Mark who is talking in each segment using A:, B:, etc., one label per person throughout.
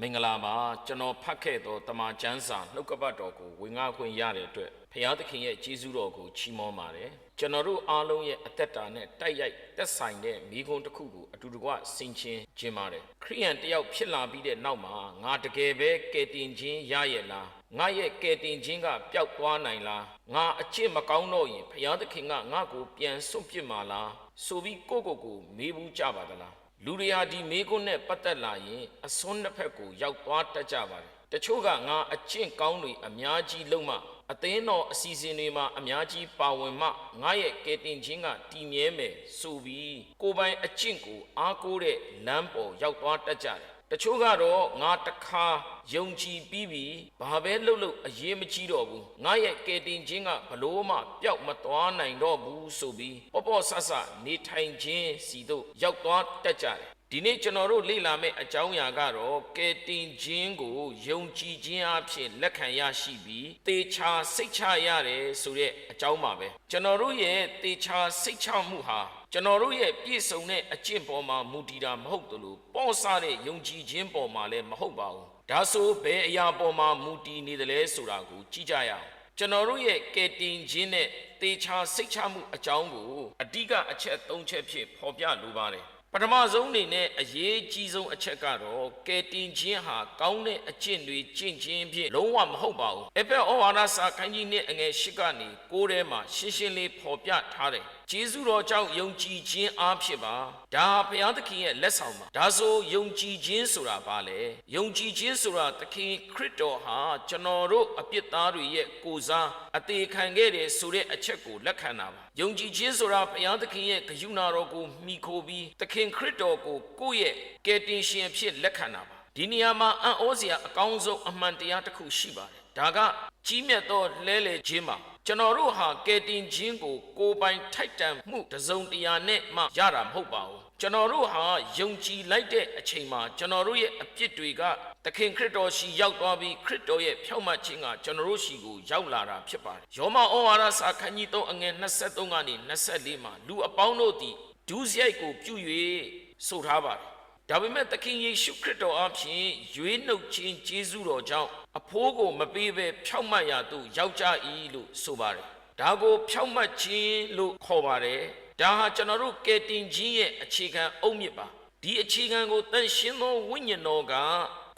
A: မင်္ဂလာပါကျွန်တော်ဖတ်ခဲ့သောတမန်ကျမ်းစာနှုတ်ကပတ်တော်ကိုဝင်ငါခွင့်ရတဲ့အတွက်ဖျားသခင်ရဲ့ကြီးစုတော်ကိုချီးမွမ်းပါတယ်ကျွန်တော်တို့အားလုံးရဲ့အသက်တာနဲ့တိုက်ရိုက်သက်ဆိုင်တဲ့မိဂုံတစ်ခုကိုအတူတကွဆင်ခြင်ခြင်းပါတယ်ခရိယန်တယောက်ဖြစ်လာပြီးတဲ့နောက်မှာငါတကယ်ပဲကယ်တင်ခြင်းရရဲ့လားငါရဲ့ကယ်တင်ခြင်းကပျောက်သွားနိုင်လားငါအချစ်မကောင်းတော့ရင်ဖျားသခင်ကငါ့ကိုပြန်စွန့်ပစ်မှာလားဆိုပြီးကိုယ့်ကိုယ်ကိုမေးဘူးကြပါသလား လူတွေဟာဒီမေကွန်းနဲ့ပတ်သက်လာရင်အစွန်းနှစ်ဖက်ကိုရောက်သွားတတ်ကြပါတယ်။တချို့ကငါအကျင့်ကောင်းတွေအများကြီးလုံးမှအသင်းတော်အစီအစဉ်တွေမှာအများကြီးပါဝင်မှငါရဲ့ကယ်တင်ခြင်းကတည်မြဲမယ်ဆိုပြီးကိုယ်ပိုင်အကျင့်ကိုအားကိုးတဲ့လမ်းပေါ်ရောက်သွားတတ်ကြတယ်။ တချို့ကတော့ငါတခါယုံကြည်ပြီးပြီဘာပဲလုပ်လို့အရေးမကြီးတော့ဘူးငါရဲ့ကယ်တင်ခြင်းကဘလို့မှပျောက်မသွားနိုင်တော့ဘူးဆိုပြီးပေါ့ပေါ့ဆဆနေထိုင်ခြင်းစီတို့ရောက်သွားတတ်ကြတယ်ဒီနေ့ကျွန်တော်တို့လေ့လာမယ့်အကြောင်းအရာကတော့ကယ်တင်ခြင်းကိုယုံကြည်ခြင်းအဖြစ်လက်ခံရရှိပြီးတေချာစိတ်ချရတယ်ဆိုတဲ့အကြောင်းပါပဲကျွန်တော်တို့ရဲ့တေချာစိတ်ချမှုဟာ ကျွန်တော်တို့ရဲ့ပြည့်စုံတဲ့အကျင့်ပေါ်မှာမူတည်တာမဟုတ်သလိုပေါ့ဆတဲ့ယုံကြည်ခြင်းပေါ်မှာလည်းမဟုတ်ပါဘူးဒါဆိုဘယ်အရာပေါ်မှာမူတည်နေတယ်လဲဆိုတာကိုကြည့်ကြရအောင်ကျွန်တော်တို့ရဲ့ကယ်တင်ခြင်းနဲ့တေချာစိတ်ချမှုအကြောင်းကိုအဓိကအချက်၃ချက်ဖြင့်ဖော်ပြလိုပါတယ်ပထမဆုံးအနေနဲ့အရေးကြီးဆုံးအချက်ကတော့ကယ်တင်ခြင်းဟာကောင်းတဲ့အကျင့်တွေကျင့်ခြင်းဖြင့်လုံးဝမဟုတ်ပါဘူး။အဖက်ဩဝါဒစာခန်းကြီးနဲ့အငယ်၈ကနေ၉ထဲမှာရှင်းရှင်းလေးဖော်ပြထားတယ်။ဂျေဇုတော်ကြောင့်ယုံကြည်ခြင်းအားဖြစ်ပါ။ဒါဟာဘုရားသခင်ရဲ့လက်ဆောင်ပါ။ဒါဆိုယုံကြည်ခြင်းဆိုတာဘာလဲ။ယုံကြည်ခြင်းဆိုတာသခင်ခရစ်တော်ဟာကျွန်တော်တို့အပြစ်သားတွေရဲ့ကိုယ်စားအသေးခံခဲ့တယ်ဆိုတဲ့အချက်ကိုလက်ခံတာပါ။ယုံကြည်ခြင်းဆိုတာဘုရားသခင်ရဲ့ဂရုဏာတော်ကိုမိခိုပြီးသခင်ခရစ်တော်ကိုကိုယ့်ရဲ့ကယ်တင်ရှင်အဖြစ်လက်ခံတာပါဒီနေရာမှာအံ့ဩစရာအကောင်းဆုံးအမှန်တရားတစ်ခုရှိပါတယ်ဒါကကြီးမြတ်သောလဲလှယ်ခြင်းပါ ကျွန်တော်တို့ဟာကယ်တင်ခြင်းကိုကိုယ်ပိုင်ထိုက်တန်မှုတစ်စုံတရာနဲ့မှရတာမဟုတ်ပါဘူးကျွန်တော်တို့ဟာယုံကြည်လိုက်တဲ့အချိန်မှာကျွန်တော်တို့ရဲ့အပြစ်တွေကသခင်ခရစ်တော်ရှိရောက်သွားပြီးခရစ်တော်ရဲ့ဖြောင့်မတ်ခြင်းကကျွန်တော်တို့ရှိကိုရောက်လာတာဖြစ်ပါတယ်ယောမဩဝါဒစာခန်းကြီး3အငယ်23ကနေ24မှာလူအပေါင်းတို့သည်ဒုစရိုက်ကိုပြု၍ဆိုထားပါတယ်ဒါပေမဲ့သခင်ယေရှုခရစ်တော်အဖြစ်ရွေးနှုတ်ခြင်းကျေးဇူးတော်ကြောင့် အဖိုးကိုမပေးဘဲဖြောင့်မတ်ရာသို့ရောက်ကြ၏လို့ဆိုပါတယ်ဒါကိုဖြောင့်မတ်ခြင်းလို့ခေါ်ပါတယ်ဒါဟာကျွန်တော်တို့ကယ်တင်ခြင်းရဲ့အခြေခံအုတ်မြစ်ပါဒီအခြေခံကိုတန်ရှင်းသောဝိညာဉ်တော်က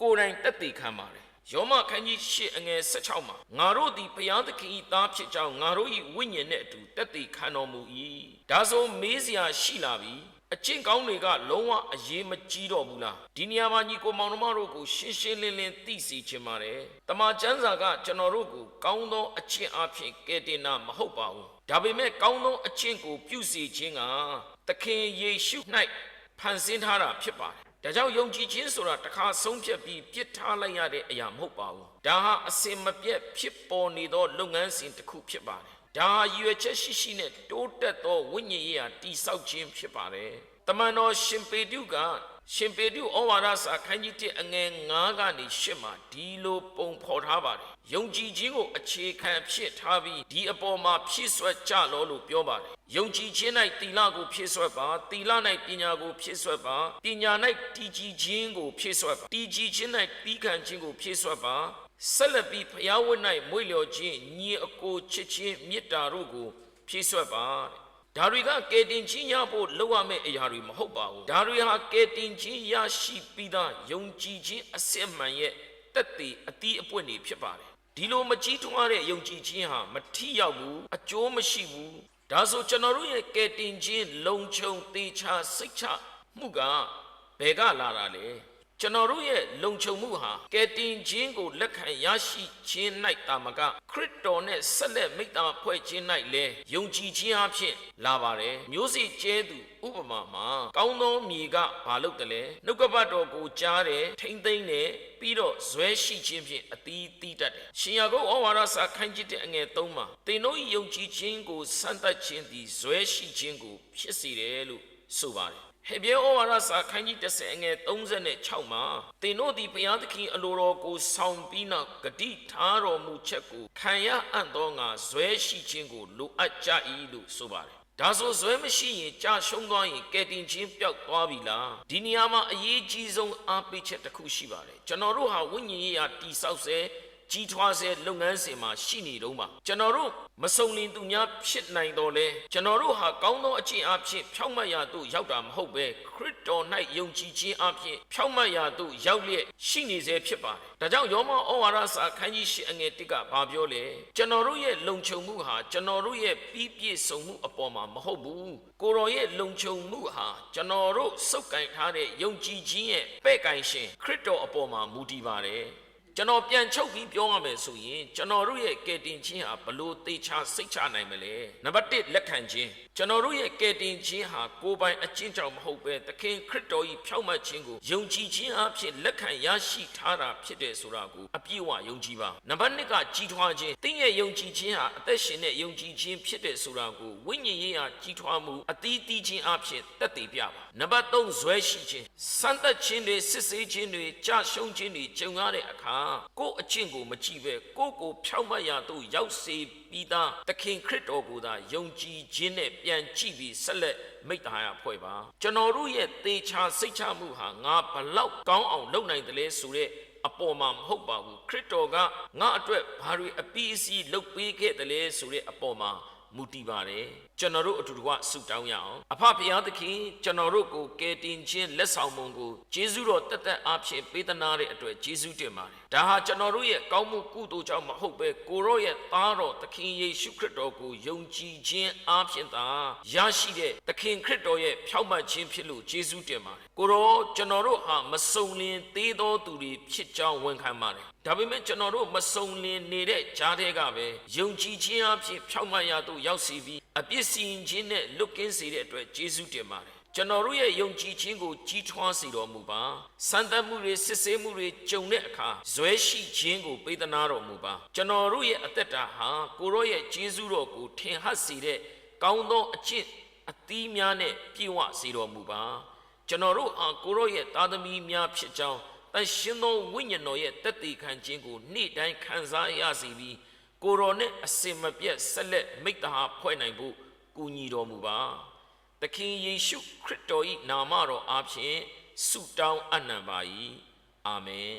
A: ကိုယ်တိုင်တက်တည်ခံပါတယ်ယောမခန်းကြီး၈အငယ်16မှာငါတို့သည်ဘုရားသခင်၏သားဖြစ်ကြောင်းငါတို့၏ဝိညာဉ်နှင့်အတူတက်တည်ခံတော်မူ၏ဒါဆိုမေးစရာရှိလာပြီ အကျင့်ကောင်းတွေကလုံးဝအရေးမကြီးတော့ဘူးလားဒီနေရာမှာညီကိုမောင်နှမတို့ကိုရှင်းရှင်းလင်းလင်းသိစေချင်ပါတယ်တမန်ကျမ်းစာကကျွန်တော်တို့ကိုကောင်းသောအကျင့်အဖြစ်ကယ်တင်တာမဟုတ်ပါဘူးဒါပေမဲ့ကောင်းသောအကျင့်ကိုပြုစေခြင်းကသခင်ယေရှု၌ဖန်ဆင်းထားတာဖြစ်ပါတယ်ဒါကြောင့်ယုံကြည်ခြင်းဆိုတာတစ်ခါဆုံးဖြတ်ပြီးပြစ်ထားလိုက်ရတဲ့အရာမဟုတ်ပါဘူးဒါဟာအစင်မပြတ်ဖြစ်ပေါ်နေသောလုပ်ငန်းစဉ်တစ်ခုဖြစ်ပါတယ် ဒါဟာရည်ရွယ်ချက်ရှိရှိနဲ့တိုးတက်သောဝိညာဉ်ရေးဟာတိဆောက်ခြင်းဖြစ်ပါတယ်တမန်တော်ရှင်ပေတုကရှင်ပေတုဩဝါဒစာခန်းကြီး1အငယ်9ကနေ10မှာဒီလိုပုံဖော်ထားပါတယ်။ယုံကြည်ခြင်းကိုအခြေခံဖြစ်ထားပြီးဒီအပေါ်မှာဖြည့်ဆွက်ကြလောလို့ပြောပါတယ်။ယုံကြည်ခြင်း၌တီလကိုဖြည့်ဆွက်ပါတီလ၌ပညာကိုဖြည့်ဆွက်ပါပညာ၌တည်ကြည်ခြင်းကိုဖြည့်ဆွက်ပါတည်ကြည်ခြင်း၌ပြီးခံခြင်းကိုဖြည့်ဆွက်ပါ ဆက်လက်ပြီးဖျားဝတ်၌မွေ့လျော်ခြင်းညီအကိုချစ်ခြင်းမေတ္တာတို့ကိုဖြည့်ဆွက်ပါတဲ့ဒါတွေကကယ်တင်ခြင်းရဖို့လောက်ရမယ့်အရာတွေမဟုတ်ပါဘူးဒါတွေဟာကယ်တင်ခြင်းရရှိပြီးသားယုံကြည်ခြင်းအစစ်မှန်ရဲ့တက်တည်အတီးအပွင့်တွေဖြစ်ပါတယ်ဒီလိုမကြီးထွားတဲ့ယုံကြည်ခြင်းဟာမထီရောက်ဘူးအကျိုးမရှိဘူးဒါဆိုကျွန်တော်တို့ရဲ့ကယ်တင်ခြင်းလုံခြုံသေးချာစိတ်ချမှုကဘယ်ကလာတာလဲ ကျွန်တော်တို့ရဲ့လုံခြုံမှုဟာကယ်တင်ခြင်းကိုလက်ခံရရှိခြင်း၌တာမကခရစ်တော်နဲ့ဆက်လက်မိတ္တာဖွဲ့ခြင်း၌လည်းယုံကြည်ခြင်းအဖြစ်လာပါတယ်မျိုးစေ့ကျဲသူဥပမာမှာကောင်းသောမြေကဘာလုပ်တယ်လဲနှုတ်ကပတ်တော်ကိုကြားတယ်ထိမ့်သိမ့်တယ်ပြီးတော့ဇွဲရှိခြင်းဖြင့်အတီးတီးတတ်တယ်ရှင်ယာကုပ်ဩဝါဒစာခိုင်းจิตတဲ့အငယ်၃မှာသင်တို့၏ယုံကြည်ခြင်းကိုစမ်းသပ်ခြင်းသည်ဇွဲရှိခြင်းကိုဖြစ်စေတယ်လို့ဆိုပါတယ် ဟေဘရဲဩဝါဒစာခန်းကြီး30အငယ်36မှာသင်တို့သည်ဘုရားသခင်အလိုတော်ကိုဆောင်ပြီးနောက်ဂတိထားတော်မူချက်ကိုခံရအံ့သောငါဇွဲရှိခြင်းကိုလိုအပ်ကြ၏လို့ဆိုပါတယ်ဒါဆိုဇွဲမရှိရင်ကြာရှုံးသွားရင်ကဲတင်ချင်းပျောက်သွားပြီလားဒီနေရာမှာအရေးကြီးဆုံးအားပေးချက်တစ်ခုရှိပါတယ်ကျွန်တော်တို့ဟာဝိညာဉ်ရေးရာတိဆောက်ဆဲ ကြီးထွားဆဲလုပ်ငန်းစဉ်မှာရှိနေတော့မှာကျွန်တော်တို့မစုံလင်သူများဖြစ်နိုင်တော့လဲကျွန်တော်တို့ဟာကောင်းသောအကျင့်အဖြစ်ဖြောင့်မတ်ရာသို့ရောက်တာမဟုတ်ပဲခရစ်တော်၌ယုံကြည်ခြင်းအဖြစ်ဖြောင့်မတ်ရာသို့ရောက်လျက်ရှိနေစေဖြစ်ပါတယ်ဒါကြောင့်ယောမဩဝါဒစာခန်းကြီးရှိအငယ်တစ်ကဘာပြောလဲကျွန်တော်တို့ရဲ့လုံခြုံမှုဟာကျွန်တော်တို့ရဲ့ပြီးပြည့်စုံမှုအပေါ်မှာမဟုတ်ဘူးကိုရောရဲ့လုံခြုံမှုဟာကျွန်တော်တို့စုပ်ကင်ထားတဲ့ယုံကြည်ခြင်းရဲ့ပဲ့ကင်ရှင်ခရစ်တော်အပေါ်မှာမူတည်ပါတယ် ကျွန်တော်ပြန်ချုပ်ပြီးပြောရမယ်ဆိုရင်ကျွန်တော်တို့ရဲ့ကယ်တင်ခြင်းဟာဘလို့သေချာစိတ်ချနိုင်မလဲနံပါတ်1လက်ခံခြင်းကျွန်တော်တို့ရဲ့ကယ်တင်ခြင်းဟာကိုယ်ပိုင်အကျင့်ကြောင့်မဟုတ်ပဲသခင်ခရစ်တော်၏ဖြောင့်မတ်ခြင်းကိုယုံကြည်ခြင်းအဖြစ်လက်ခံရရှိထားတာဖြစ်တယ်ဆိုတာကိုအပြည့်အဝယုံကြည်ပါနံပါတ်2ကကြီးထွားခြင်းတင်းရဲ့ယုံကြည်ခြင်းဟာအသက်ရှင်တဲ့ယုံကြည်ခြင်းဖြစ်တယ်ဆိုတာကိုဝိညာဉ်ရေးရာကြီးထွားမှုအသီးသီးခြင်းအဖြစ်တက်တည်ပြပါနံပါတ်3ဇွဲရှိခြင်းစမ်းသပ်ခြင်းတွေစစ်ဆေးခြင်းတွေကြာရှုံးခြင်းတွေကြုံရတဲ့အခါကိုယ့်အကျင့်ကိုမကြည့်ပဲကိုယ့်ကိုဖြောင့်မတ်ရာသို့ရောက်စေပြီးသားသခင်ခရစ်တော်ကိုသာယုံကြည်ခြင်းနဲ့ပြန်ကြည့်ပြီးဆက်လက်မိတ္တာရဖွဲ့ပါကျွန်တော်တို့ရဲ့သေချာစိတ်ချမှုဟာငါဘလောက်ကောင်းအောင်လုပ်နိုင်တယ်လဲဆိုတဲ့အပေါ်မှာမဟုတ်ပါဘူးခရစ်တော်ကငါအတွက်ဘာတွေအပီးအစီလုပ်ပေးခဲ့တယ်လဲဆိုတဲ့အပေါ်မှာမူတည်ပါတယ်ကျွန်တော်တို့အတူတကွဆုတောင်းရအောင်အဖဖရာသခင်ကျွန်တော်တို့ကိုကယ်တင်ခြင်းလက်ဆောင်မှုကိုယေရှုတော်တသက်အားဖြင့်ပေးသနာတဲ့အတွက်ယေရှုတင်ပါတယ်ဒါဟာကျွန်တော်တို့ရဲ့ကောင်းမှုကုသိုလ်ကြောင့်မဟုတ်ပဲကိုရောရဲ့သားတော်သခင်ယေရှုခရစ်တော်ကိုယုံကြည်ခြင်းအားဖြင့်သာရရှိတဲ့သခင်ခရစ်တော်ရဲ့ဖြောင့်မတ်ခြင်းဖြစ်လို့ယေရှုတင်ပါတယ်ကိုရောကျွန်တော်တို့ဟာမစုံလင်သေးသောသူတွေဖြစ်ကြောင်းဝန်ခံပါတယ်ဒါပေမဲ့ကျွန်တော်တို့မစုံလင်နေတဲ့ကြားထဲကပဲယုံကြည်ခြင်းအဖြစ်ဖြောင့်မတ်ရာသို့ရောက်စီပြီးအပြစ်စီရင်ခြင်းနဲ့လွတ်ကင်းစေတဲ့အတွက်ယေရှုတင်ပါတယ် ကျွန်တော်တို့ရဲ့ယုံကြည်ခြင်းကိုကြီးထွားစေတော်မူပါစံတတ်မှုတွေစစ်ဆေးမှုတွေကြုံတဲ့အခါဇွဲရှိခြင်းကိုပေးသနာတော်မူပါကျွန်တော်တို့ရဲ့အသက်တာဟာကိုရောရဲ့ယေရှုတော်ကိုထင်ဟပ်စေတဲ့ကောင်းသောအကျင့်အသီးများနဲ့ပြည့်ဝစေတော်မူပါကျွန်တော်တို့ဟာကိုရောရဲ့သားသမီးများဖြစ်ကြောင်းတန်ရှင်သောဝိညာဉ်တော်ရဲ့တက်တည်ခံခြင်းကိုနေ့တိုင်းခံစားရစီပြီးကိုရောနဲ့အစင်မပြတ်ဆက်လက်မိတ္တဟာဖွဲ့နိုင်ဖို့ကူညီတော်မူပါ သခင်ယေရှုခရစ်တော်၏နာမတော်အားဖြင့်ဆုတောင်းအပ်နံပါ၏အာမင်